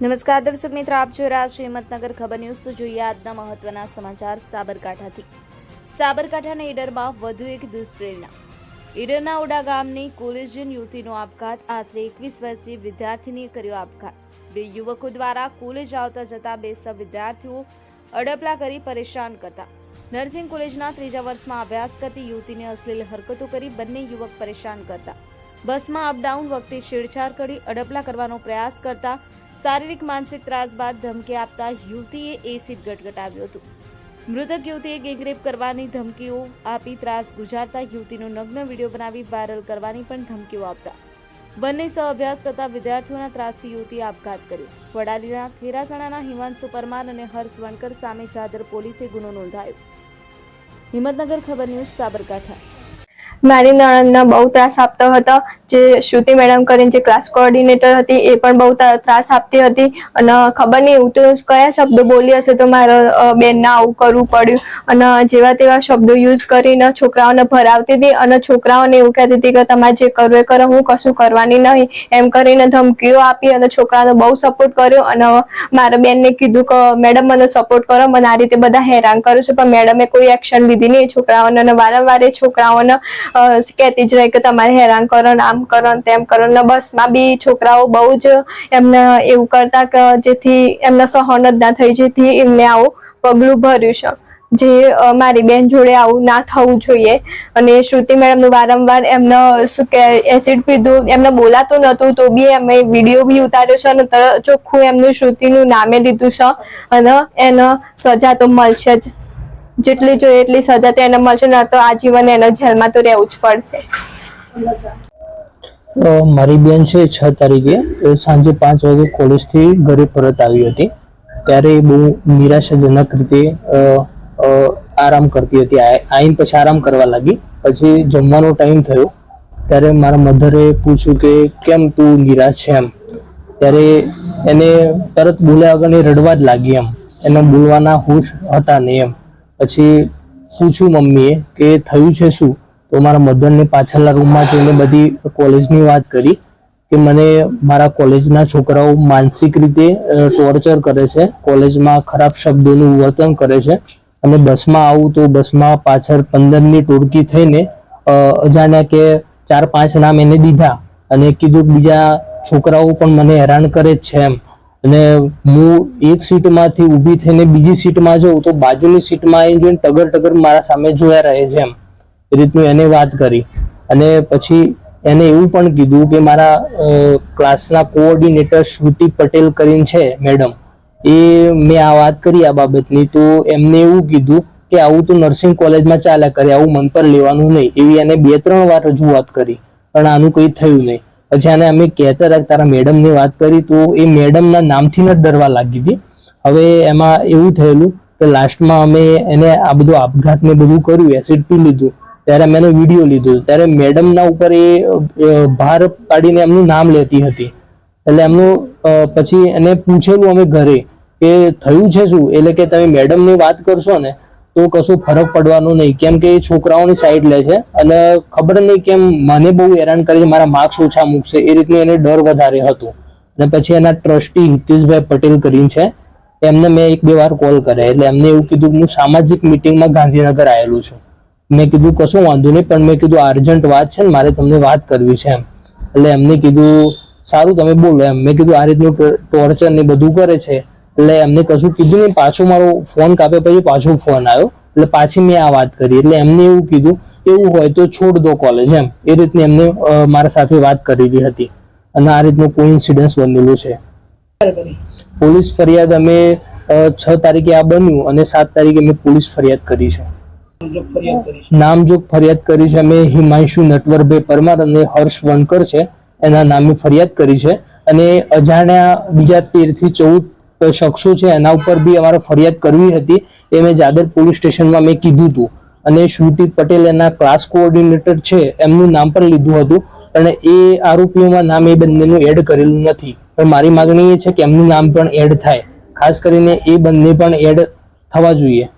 નમસ્કાર દર્શક મિત્રો, આપ જો રહ્યા છો હિંમતનગર ખબર ન્યૂઝ. તો જોઈએ આજના મહત્વના સમાચાર સાબરકાંઠાથી. સાબરકાંઠાના ઈડરમાં વધુ એક દુષ્પ્રેરણા. ઈડરના ઓડા ગામની કોલેજિયન યુવતીનો આપઘાત. આશરે એકવીસ વર્ષીય વિદ્યાર્થીનીએ કર્યો આપઘાત. બે યુવકો દ્વારા કોલેજ આવતા જતા બે વિદ્યાર્થીઓ અડપલા કરી પરેશાન કરતા. નર્સિંગ કોલેજના ત્રીજા વર્ષમાં અભ્યાસ કરતી યુવતીને અશ્લીલ હરકતો કરી બંને યુવક પરેશાન કરતા. બસમાં અપડાઉન વખતે છેડછાડ કરી અડપલા કરવાનો પ્રયાસ કરતા શારીરિક માનસિક ત્રાસ બાદ ધમકી આપતા યુવતીએ એસિડ ગટગટાવ્યું હતું. મૃતક યુવતીએ ગેંગરેપ કરવાની ધમકીઓ આપી ત્રાસ ગુજારતા યુવતીનો નગ્ન વીડિયો બનાવી વાયરલ કરવાની પણ ધમકીઓ આપતા. બંને સહ અભ્યાસ કરતા વિદ્યાર્થીઓના ત્રાસથી યુવતીએ આપઘાત કર્યો. વડાલીના ખેરાસણાના હિમાંશુ પરમાર અને હર્ષ વણકર સામે ચાદર પોલીસે ગુનો નોંધાયો. હિંમતનગર ખબર ન્યૂઝ સાબરકાંઠા. મારી નણંદને બહુ ત્રાસ આપતો હતો. જે શ્રુતિ મેડમ કરીને જે ક્લાસ કોઓર્ડિનેટર હતી, એ પણ બહુ ત્રાસ આપતી હતી. અને ખબર નહીં એવું તો કયા શબ્દો બોલી હશે તો મારે બેનને આવું કરવું પડ્યું. અને જેવા તેવા શબ્દો યુઝ કરીને છોકરાઓને ભરાવતી હતી અને છોકરાઓને એવું કહેતી હતી કે તમારે જે કરવું એ કરો, હું કશું કરવાની નહીં. એમ કરીને ધમકીઓ આપી અને છોકરાઓને બહુ સપોર્ટ કર્યો અને મારા બેનને કીધું કે, મેડમ, મને સપોર્ટ કરો, મને આ રીતે બધા હેરાન કરું છે, પણ મેડમે કોઈ એક્શન લીધી નહીં. છોકરાઓને વારંવાર એ છોકરાઓને કહેતી જ રહી કે તમારે હેરાન કરો ને આમ કરો તેમ કરો ને બસમાં બી છોકરાઓ બહુ જ એમને એવું કરતા કે જેથી એમને સહન જ ના થઈ, જેથી એમને આવું પગલું ભર્યું છે. જે મારી બેન જોડે આવું ના થવું જોઈએ. અને શ્રુતિ મેડમનું વારંવાર એમને શું કે એસિડ પીધું, એમને બોલાતું નહોતું, તો બી અમે વીડિયો બી ઉતાર્યો છે અને ચોખ્ખું એમનું શ્રુતિનું નામે લીધું છે. અને એને સજા તો મળશે જ. જેટલી જોઈએ એટલી સજા તો એને મળશે ન તો આજીવન એને જેલમાં તો રહેવું જ પડશે. મારી બેન છે છ તારીખે. સાંજે પાંચ વાગે કોલેજથી ઘરે પરત આવી હતી. ત્યારે બહુ નિરાશાજનક રીતે આરામ કરતી હતી. આઈને પછી આરામ કરવા લાગી. પછી જમવાનો ટાઈમ થયો. ત્યારે મારા મધરે પૂછ્યું કે, કેમ તું નિરાશ છે એમ? ત્યારે એને તરત બોલ્યા વગર રડવા જ લાગી એમ. એને બોલવાના હોશ હતા નહીં એમ. પછી પૂછ્યું મમ્મીએ કે, થયું છે શું? તો મારા મધરને પાછળના રૂમમાં જઈને બધી કોલેજની વાત કરી કે મને મારા કોલેજના છોકરાઓ માનસિક રીતે ટોર્ચર કરે છે, કોલેજમાં ખરાબ શબ્દોનું વર્તન કરે છે. અને બસમાં આવું તો બસમાં પાછળ પંદરની ટોળકી થઈને અજાણ્યા કે ચાર પાંચ નામ એને દીધા અને કીધું બીજા છોકરાઓ પણ મને હેરાન કરે જ છે એમ. અને હું એક સીટમાંથી ઊભી થઈને બીજી સીટમાં જાઉં તો બાજુની સીટમાં એ જોઈને ટગર ટગર મારા સામે જોયા રહે છે એમ. એ રીતનું એને વાત કરી. અને પછી એને એવું પણ કીધું કે મારા ક્લાસના કોઓર્ડિનેટર શ્રુતિ પટેલ કરીને છે, મેડમ. એ મેં આ વાત કરી આ બાબતની. તો એમને એવું કીધું કે આવું તો નર્સિંગ કોલેજમાં ચાલ્યા કરે, આવું મન પર લેવાનું નહીં. એવી એને બે ત્રણ વાર રજૂઆત કરી, પણ આનું કંઈ થયું નહીં. પછી આને અમે કહેતા હતા તારા મેડમની વાત કરી, તો એ મેડમના નામથી જ ડરવા લાગી હતી. હવે એમાં એવું થયેલું કે લાસ્ટમાં અમે એને આ બધું આપઘાત ને બધું કર્યું એસિડ પી લીધું. ત્યારે મેં વીડિયો લીધો. ત્યારે મેડમના ઉપર એ ભાર પાડીને એમનું નામ લેતી હતી. એટલે એમનું પછી એને પૂછેલું અમે ઘરે કે થયું છે શું? એટલે કે તમે મેડમની વાત કરશો ને, તો કશું ફરક પડવાનો નહીં. કેમ કે એ છોકરાઓની સાઈડ લે છે. અને ખબર નહીં કેમ મને બહુ હેરાન કરે છે, મારા માર્ક્સ ઓછા મૂકશે. એ રીતનું એને ડર વધારે હતો. અને પછી એના ટ્રસ્ટી હિતેશભાઈ પટેલ કરીને છે, એમને મેં એક બે વાર કોલ કર્યા. એટલે એમને એવું કીધું કે હું સામાજિક મિટિંગમાં ગાંધીનગર આવેલું છું. મેં કીધું, કશું વાંધો નહીં, પણ મેં કીધું અર્જન્ટ વાત છે ને, મારે તમને વાત કરવી છે એમ. એટલે એમને કીધું, સારું, તમે બોલો એમ. મેં કીધું, આ રીતનું ટોર્ચર ને બધું કરે છે. એટલે એમને કશું કીધું નહીં, પાછો મારો ફોન કાપ્યો, પછી પાછો ફોન આવ્યો. એટલે પાછી મેં આ વાત કરી. એટલે એમને એવું કીધું, એવું હોય તો છોડ દો કોલેજ એમ. એ રીતની એમને મારા સાથે વાત કરેલી હતી. અને આ રીતનું કોઈ ઇન્સિડન્સ બનેલું છે. પોલીસ ફરિયાદ અમે છ તારીખે આ બન્યું અને સાત તારીખે મેં પોલીસ ફરિયાદ કરી છે. નામજોગ ફરિયાદ કરી છે. અમે હિમાંશુ નટવરભાઈ પરમાર અને હર્ષ વણકર છે. એના નામે ફરિયાદ કરી છે. અને અજાણ્યા બીજા તેરથી ચૌદ શખ્સો છે. એના ઉપર બી અમારે ફરિયાદ કરવી હતી. એ મેં જાદર પોલીસ સ્ટેશનમાં મેં કીધું હતું. અને શ્રુતિ પટેલ એના ક્લાસ કોઓર્ડિનેટર છે. એમનું નામ પણ લીધું હતું. અને એ આરોપીઓમાં નામ એ બંનેનું એડ કરેલું નથી. પણ મારી માગણી એ છે કે એમનું નામ પણ એડ થાય. ખાસ કરીને એ બંને પણ એડ થવા જોઈએ.